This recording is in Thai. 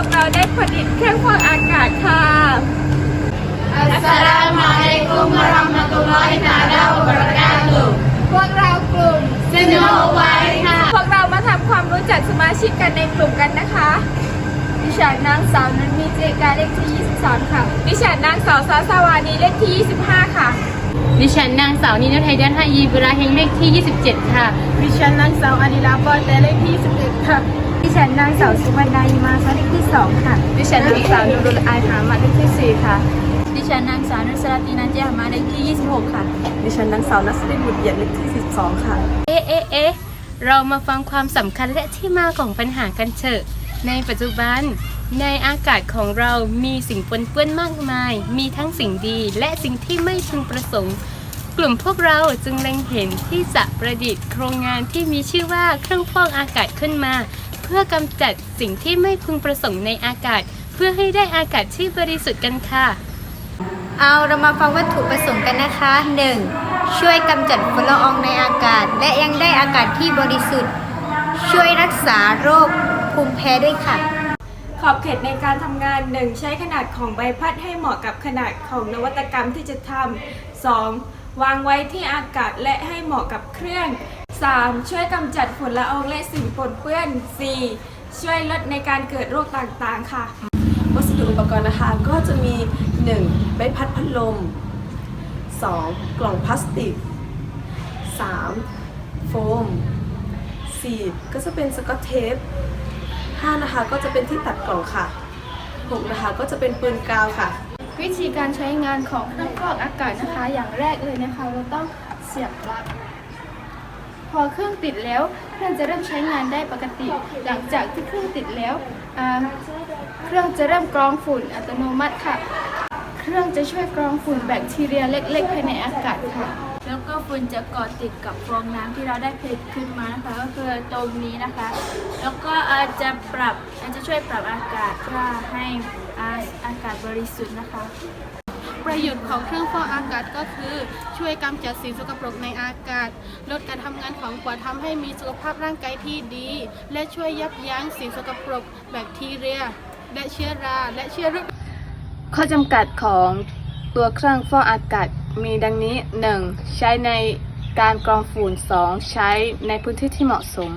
ผลิตเครื่องฟอกอากาศค่ะ Assalamualaikum warahmatullahi taala wabarakatuh พวกเรากลุ่มสโนไวท์ค่ะ พวกเรามาทำความรู้จักสมาชิกกันในกลุ่มกันนะคะดิฉันนางสาวนันมีเจกาเลขที่ 23 ค่ะ ดิฉันนางสาวซาสวานีเลขที่ 25 ค่ะ ดิฉันนางสาวนินไทยดันฮายีบุราเฮงเลขที่ 27 ค่ะ ดิฉันนางสาวอานิลาปอแต่เลขที่ 11 ค่ะดิ ฉันนางสาวสุวรรณายิมาเลขที่2ค่ะ ดิฉันนางสาวนุรุลอายหามาเลขที่4ค่ะ ดิฉันนางสาวนุสราตีนันเจหามาเลขที่ 26 ค่ะ ดิฉันนางสาวนัสรินบุตรเหยียดเลขที่ 12 ค่ะ เอ๊ะเอ๊ะเอ๊ะเรามาฟังความสำคัญและที่มาของปัญหากันเถอะ ในปัจจุบัน ในอากาศของเรามีสิ่งปนเปื้อนมากมาย มีทั้งสิ่งดีและสิ่งที่ไม่พึงประสงค์ กลุ่มพวกเราจึงเล็งเห็นที่จะประดิษฐ์โครงงานที่มีชื่อว่าเครื่องฟอกอากาศขึ้นมาเพื่อกำจัดสิ่งที่ไม่พึงประสงค์ในอากาศ เพื่อให้ได้อากาศที่บริสุทธิ์กันค่ะ เอาเรามาฟังวัตถุประสงค์กันนะคะ 1. ช่วยกำจัดฝุ่นละอองในอากาศ และยังได้อากาศที่บริสุทธิ์ ช่วยรักษาโรคภูมิแพ้ด้วยค่ะ ขอบเขตในการทำงาน 1. ใช้ขนาดของใบพัดให้เหมาะกับขนาดของนวัตกรรมที่จะทำ 2. วางไว้ที่อากาศและให้เหมาะกับเครื่อง 3. ช่วยกำจัดฝุ่นละอองและสิ่งปนเปื้อน 4. ช่วยลดในการเกิดโรคต่างๆ ค่ะ วัสดุอุปกรณ์นะคะก็จะมี 1. ใบพัดพัดลม 2. กล่องพลาสติก 3. โฟม 4. ก็จะเป็นสกอตเทป 5. นะคะก็จะเป็นที่ตัดกล่องค่ะ 6. นะคะก็จะเป็นปืนกาวค่ะวิธีการใช้งานของเครื่องฟอกอากาศนะคะ อย่างแรกเลยนะคะ เราต้องเสียบปลั๊ก พอเครื่องติดแล้วเครื่องจะเริ่มใช้งานได้ปกติ หลังจากที่เครื่องติดแล้ว เครื่องจะเริ่มกรองฝุ่นอัตโนมัติค่ะ เครื่องจะช่วยกรองฝุ่นแบคทีเรียเล็กๆภายในอากาศค่ะแล้วก็ฝุ่นจะเกาะติดกับฟองน้ำที่เราได้ผลิตขึ้นมานะคะก็คือตรงนี้นะคะ แล้วก็อาจจะปรับอาจจะช่วยปรับอากาศเพื่อให้อากาศบริสุทธิ์นะคะ ประโยชน์ของเครื่องฟอกอากาศก็คือช่วยกำจัดสิ่งสกปรกในอากาศ ลดการทำงานของปอดทำให้มีสุขภาพร่างกายที่ดี และช่วยยับยั้งสิ่งสกปรกแบคทีเรีย และเชื้อราและเชื้อโรคข้อจำกัดของตัวเครื่องฟอกอากาศมีดังนี้ 1. ใช้ในการกรองฝุ่น 2. ใช้ในพื้นที่ที่เหมาะสม